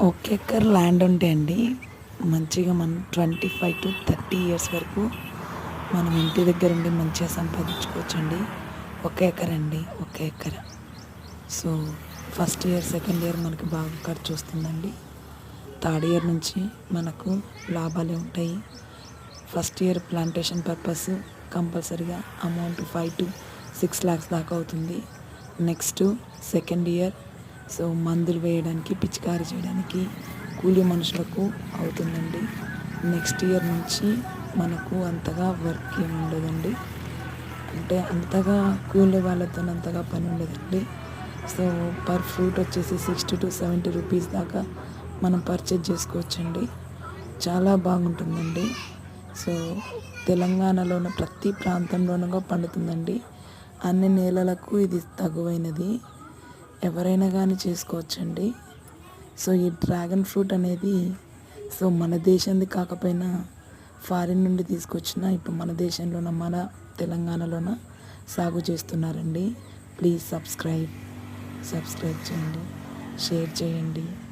ఒక acre land ఉంటే అండి మంచిగా మనం twenty five to thirty years వరకు మనం ఇంటి దగ్గర ఉండి మంచిగా సంపాదించుకోవచ్చండి. ఒక ఎకర్ అండి ఒక acre. So first year second year మనకి బాగా ఖర్చు వస్తుందండి. థర్డ్ ఇయర్ నుంచి మనకు లాభాలే ఉంటాయి. ఫస్ట్ ఇయర్ ప్లాంటేషన్ పర్పస్ కంపల్సరీగా amount five to six lakhs దాకా అవుతుంది. నెక్స్ట్ సెకండ్ ఇయర్ సో మందులు వేయడానికి పిచికారీ చేయడానికి కూలి మనుషులకు అవుతుందండి. నెక్స్ట్ ఇయర్ నుంచి మనకు అంతగా వర్క్ ఏమి ఉండదండి. అంటే అంతగా కూలి వాళ్ళతో అంతగా పని ఉండదండి. సో పర్ ఫ్రూట్ వచ్చేసి సిక్స్టీ టు సెవెంటీ రూపీస్ దాకా మనం పర్చేజ్ చేసుకోవచ్చండి. చాలా బాగుంటుందండి. సో తెలంగాణలోని ప్రతి ప్రాంతంలోనూ పండుతుందండి. అన్ని నేలలకు ఇది తగువైనది. ఎవరైనా కానీ చేసుకోవచ్చండి. సో ఈ డ్రాగన్ ఫ్రూట్ అనేది సో మన దేశంది కాకపోయినా ఫారిన్ నుండి తీసుకొచ్చిన ఇప్పుడు మన దేశంలోన మన తెలంగాణలోన సాగు చేస్తున్నారండి. ప్లీజ్ సబ్స్క్రైబ్ సబ్స్క్రైబ్ చేయండి షేర్ చేయండి.